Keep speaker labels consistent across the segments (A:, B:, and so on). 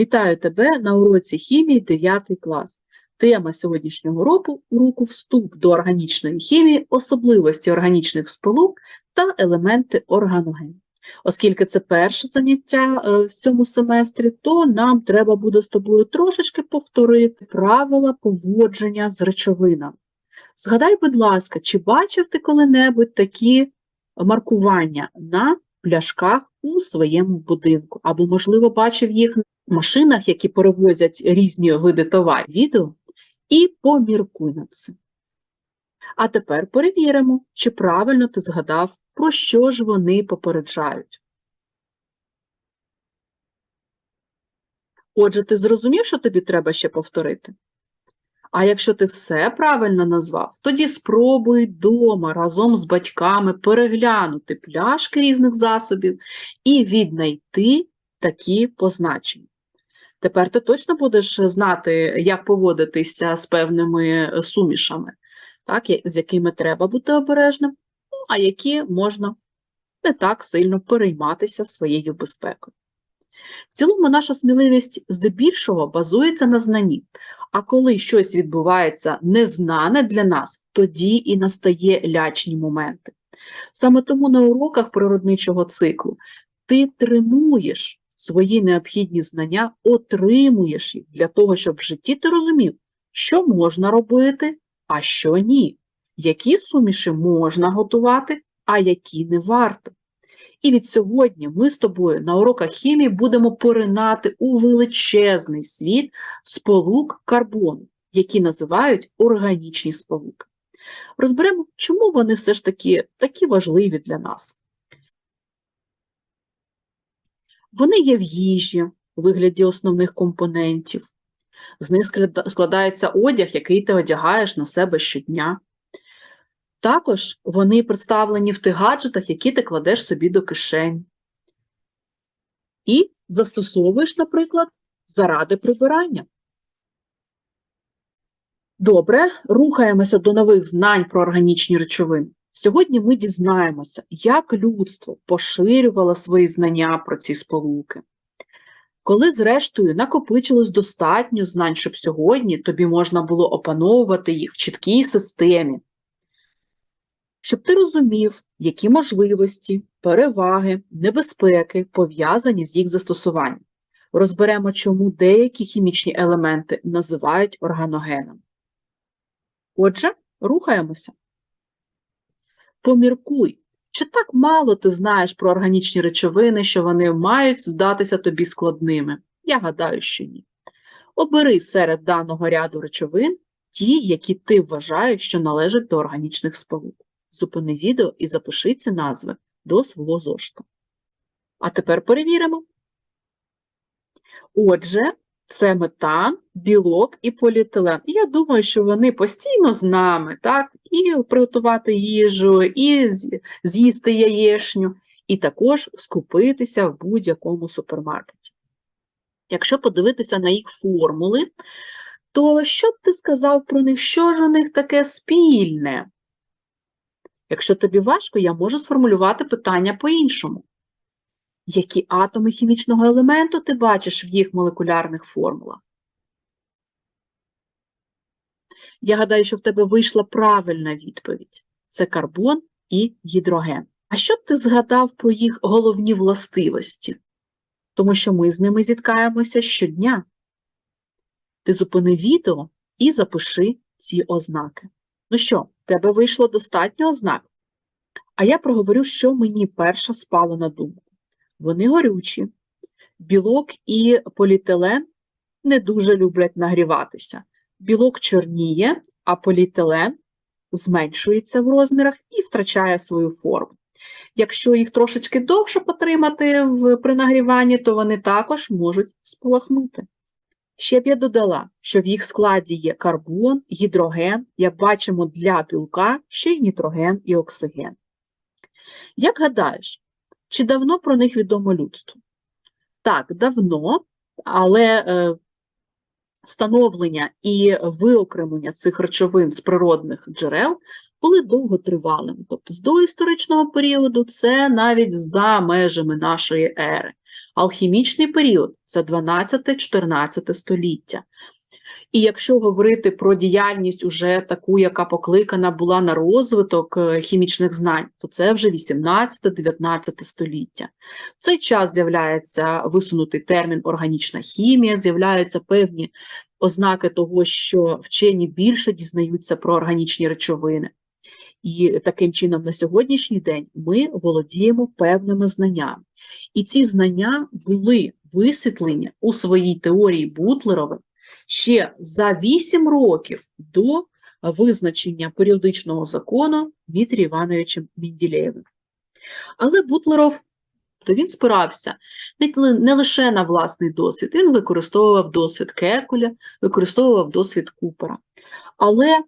A: Вітаю тебе на уроці хімії 9 клас. Тема сьогоднішнього року уроку вступ до органічної хімії, особливості органічних сполук та елементи органоген. Оскільки це перше заняття е, в цьому семестрі, то нам треба буде з тобою трошечки повторити правила поводження з речовинами. Згадай, будь ласка, чи бачив ти коли-небудь такі маркування на пляшках у своєму будинку? Або, можливо, бачив їх машинах, які перевозять різні види товарів, відео, і поміркуй над цим. А тепер перевіримо, чи правильно ти згадав, про що ж вони попереджають. Отже, ти зрозумів, що тобі треба ще повторити? А якщо ти все правильно назвав, тоді спробуй вдома разом з батьками переглянути пляшки різних засобів і віднайти такі позначення. Тепер ти точно будеш знати, як поводитися з певними сумішами, так, з якими треба бути обережним, ну, а які можна не так сильно перейматися своєю безпекою. В цілому, наша сміливість здебільшого базується на знанні. А коли щось відбувається незнане для нас, тоді і настає лячні моменти. Саме тому на уроках природничого циклу ти тренуєш свої необхідні знання, отримуєш їх для того, щоб в житті ти розумів, що можна робити, а що ні, які суміші можна готувати, а які не варто. І від сьогодні ми з тобою на уроках хімії будемо поринати у величезний світ сполук карбону, які називають органічні сполуки. Розберемо, чому вони все ж таки такі важливі для нас. Вони є в їжі у вигляді основних компонентів. З них складається одяг, який ти одягаєш на себе щодня. Також вони представлені в тих гаджетах, які ти кладеш собі до кишень. І застосовуєш, наприклад, заради прибирання. Добре, рухаємося до нових знань про органічні речовини. Сьогодні ми дізнаємося, як людство поширювало свої знання про ці сполуки. Коли, зрештою, накопичилось достатньо знань, щоб сьогодні тобі можна було опановувати їх в чіткій системі, щоб ти розумів, які можливості, переваги, небезпеки пов'язані з їх застосуванням. Розберемо, чому деякі хімічні елементи називають органогенами. Отже, рухаємося. Поміркуй, чи так мало ти знаєш про органічні речовини, що вони мають здатися тобі складними? Я гадаю, що ні. Обери серед даного ряду речовин ті, які ти вважаєш, що належать до органічних сполук. Зупини відео і запиши ці назви до свого зошту. А тепер перевіримо. Отже, це метан, білок і поліетилен. Я думаю, що вони постійно з нами, так? І приготувати їжу, і з'їсти яєшню, і також скупитися в будь-якому супермаркеті. Якщо подивитися на їх формули, то що б ти сказав про них, що ж у них таке спільне? Якщо тобі важко, я можу сформулювати питання по-іншому. Які атоми хімічного елементу ти бачиш в їх молекулярних формулах? Я гадаю, що в тебе вийшла правильна відповідь: це карбон і гідроген. А що б ти згадав про їх головні властивості? Тому що ми з ними зіткаємося щодня. Ти зупини відео і запиши ці ознаки. Ну що, в тебе вийшло достатньо ознак? А я проговорю, що мені перша спало на думку. Вони горючі, білок і поліетилен не дуже люблять нагріватися. Білок чорніє, а поліетилен зменшується в розмірах і втрачає свою форму. Якщо їх трошечки довше потримати в, при нагріванні, то вони також можуть спалахнути. Ще б я додала, що в їх складі є карбон, гідроген, як бачимо, для білка ще й нітроген і оксиген. Як гадаєш, чи давно про них відомо людству? Так, давно, але е, становлення і виокремлення цих речовин з природних джерел були довготривалими. Тобто з доісторичного періоду це навіть за межами нашої ери. Алхімічний період це 12-14 століття. І якщо говорити про діяльність уже таку, яка покликана була на розвиток е, хімічних знань, то це вже 18-19 століття. В цей час з'являється висунутий термін органічна хімія, з'являються певні ознаки того, що вчені більше дізнаються про органічні речовини. І таким чином на сьогоднішній день ми володіємо певними знаннями. І ці знання були висвітлені у своїй теорії Бутлерова ще за 8 років до визначення періодичного закону Дмитрієм Івановичем Менділеєвим. Але Бутлеров то він спирався не, не лише на власний досвід, він використовував досвід Кекуля, використовував досвід Купера. Але, е,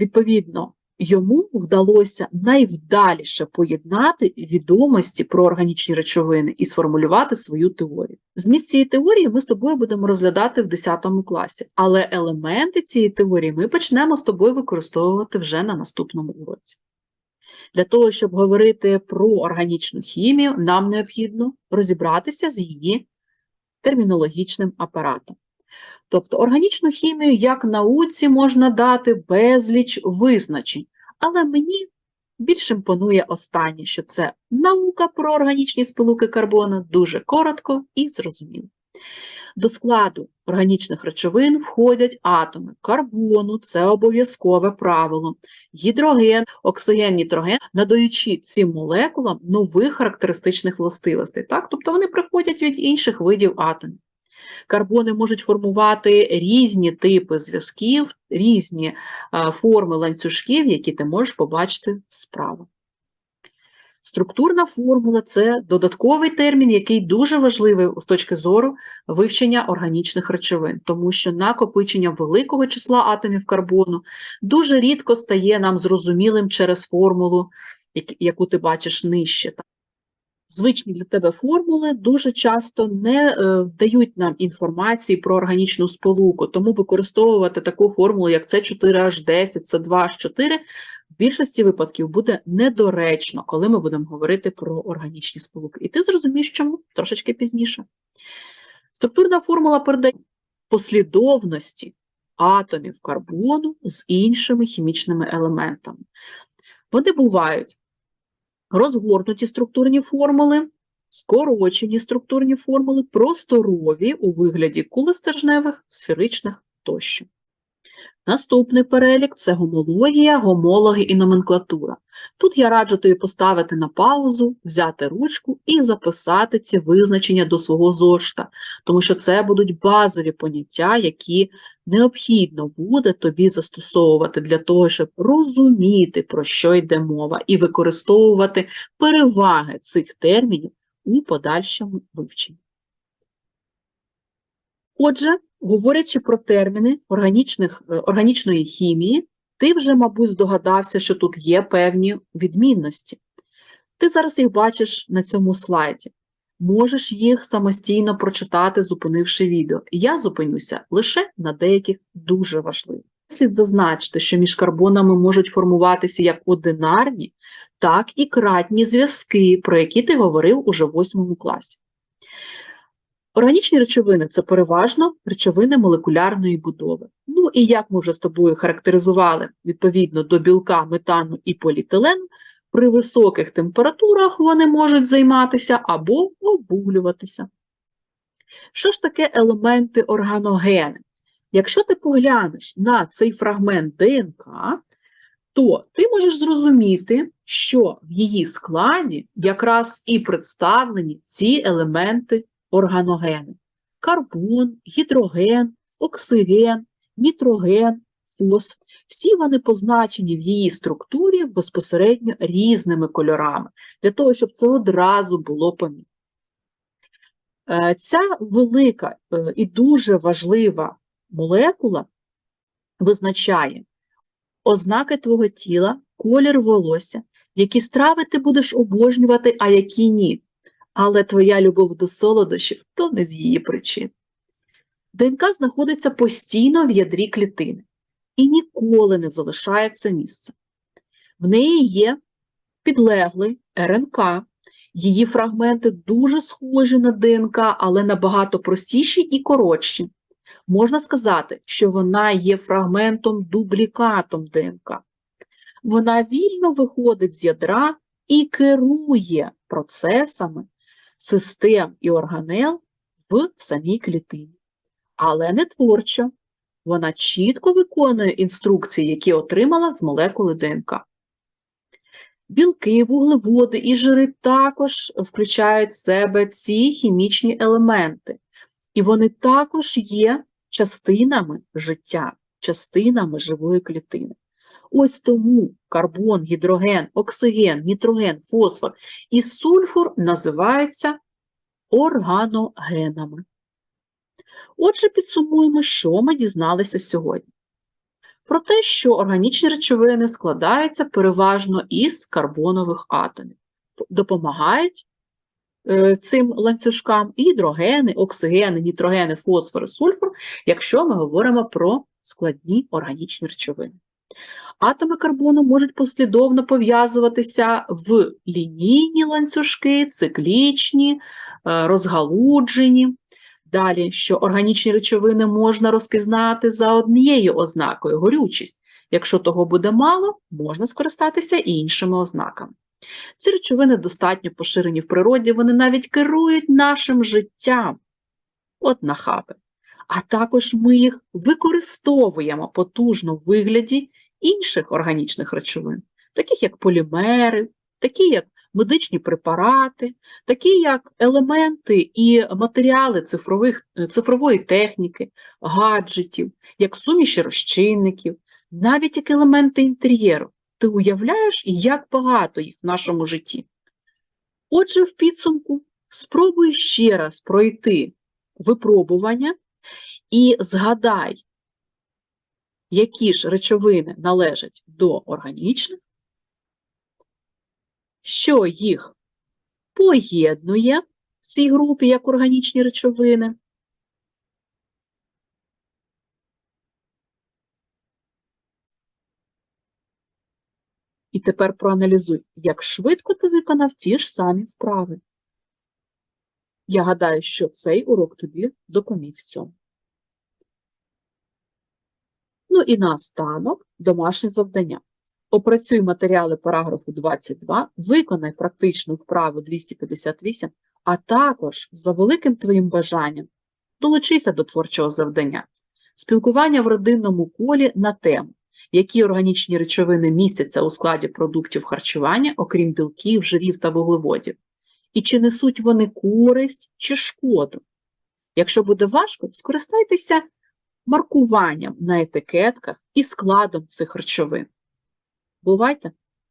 A: відповідно, йому вдалося найвдаліше поєднати відомості про органічні речовини і сформулювати свою теорію. Зміст цієї теорії ми з тобою будемо розглядати в 10 класі, але елементи цієї теорії ми почнемо з тобою використовувати вже на наступному уроці. Для того, щоб говорити про органічну хімію, нам необхідно розібратися з її термінологічним апаратом. Тобто органічну хімію як науці можна дати безліч визначень, але мені більш імпонує останнє, що це наука про органічні сполуки карбону дуже коротко і зрозуміло. До складу органічних речовин входять атоми карбону, це обов'язкове правило, гідроген, оксиген, нітроген, надаючи цим молекулам нових характеристичних властивостей. Так? Тобто вони приходять від інших видів атомів. Карбони можуть формувати різні типи зв'язків, різні форми ланцюжків, які ти можеш побачити справа. Структурна формула це додатковий термін, який дуже важливий з точки зору вивчення органічних речовин, тому що накопичення великого числа атомів карбону дуже рідко стає нам зрозумілим через формулу, яку ти бачиш нижче звичні для тебе формули дуже часто не е, дають нам інформації про органічну сполуку, тому використовувати таку формулу, як С4H10, С2H4, в більшості випадків буде недоречно, коли ми будемо говорити про органічні сполуки. І ти зрозумієш, чому трошечки пізніше. Структурна формула передає послідовності атомів карбону з іншими хімічними елементами. Вони бувають розгорнуті структурні формули, скорочені структурні формули, просторові у вигляді кулестержневих, сферичних тощо. Наступний перелік це гомологія, гомологи і номенклатура. Тут я раджу тобі поставити на паузу, взяти ручку і записати ці визначення до свого зошта, тому що це будуть базові поняття, які необхідно буде тобі застосовувати для того, щоб розуміти, про що йде мова, і використовувати переваги цих термінів у подальшому вивченні. Отже, говорячи про терміни органічних, е, органічної хімії, ти вже, мабуть, здогадався, що тут є певні відмінності. Ти зараз їх бачиш на цьому слайді. Можеш їх самостійно прочитати, зупинивши відео. Я зупинюся лише на деяких дуже важливих. Слід зазначити, що між карбонами можуть формуватися як одинарні, так і кратні зв'язки, про які ти говорив уже в 8 класі. Органічні речовини це переважно речовини молекулярної будови. Ну і як ми вже з тобою характеризували відповідно до білка, метану і поліетилену, при високих температурах вони можуть займатися або обуглюватися. Що ж таке елементи органогени? Якщо ти поглянеш на цей фрагмент ДНК, то ти можеш зрозуміти, що в її складі якраз і представлені ці елементи органогени: карбон, гідроген, оксиген, нітроген, фосфор. Всі вони позначені в її структурі безпосередньо різними кольорами, для того, щоб це одразу було помітно. Е, ця велика е, і дуже важлива молекула визначає ознаки твого тіла, колір волосся, які страви ти будеш обожнювати, а які ні. Але твоя любов до солодощів то не з її причин. ДНК знаходиться постійно в ядрі клітини і ніколи не залишає це місце. В неї є підлеглий РНК, її фрагменти дуже схожі на ДНК, але набагато простіші і коротші. Можна сказати, що вона є фрагментом дублікатом ДНК. Вона вільно виходить з ядра і керує процесами систем і органел в самій клітині. Але не творчо. Вона чітко виконує інструкції, які отримала з молекули ДНК. Білки, вуглеводи і жири також включають в себе ці хімічні елементи, і вони також є частинами життя, частинами живої клітини. Ось тому карбон, гідроген, оксиген, нітроген, фосфор і сульфур називаються органогенами. Отже, підсумуємо, що ми дізналися сьогодні. Про те, що органічні речовини складаються переважно із карбонових атомів, допомагають е, цим ланцюжкам гідрогени, оксигени, нітрогени, фосфор і сульфур, якщо ми говоримо про складні органічні речовини. Атоми карбону можуть послідовно пов'язуватися в лінійні ланцюжки, циклічні, е, розгалуджені. Далі, що органічні речовини можна розпізнати за однією ознакою горючість. Якщо того буде мало, можна скористатися іншими ознаками. Ці речовини достатньо поширені в природі, вони навіть керують нашим життям. От нахаби. А також ми їх використовуємо потужно в вигляді інших органічних речовин, таких як полімери, такі як медичні препарати, такі як елементи і матеріали цифрових, цифрової техніки, гаджетів, як суміші розчинників, навіть як елементи інтер'єру. Ти уявляєш, як багато їх в нашому житті. Отже, в підсумку спробуй ще раз пройти випробування і згадай, які ж речовини належать до органічних, що їх поєднує в цій групі як органічні речовини. І тепер проаналізуй, як швидко ти виконав ті ж самі вправи. Я гадаю, що цей урок тобі допоміг в цьому. Ну і наостанок домашнє завдання. Опрацюй матеріали параграфу 22, виконай практичну вправу 258, а також, за великим твоїм бажанням, долучися до творчого завдання. Спілкування в родинному колі на тему, які органічні речовини містяться у складі продуктів харчування, окрім білків, жирів та вуглеводів, і чи несуть вони користь чи шкоду. Якщо буде важко, скористайтеся маркуванням на етикетках і складом цих речовин. Бувайте!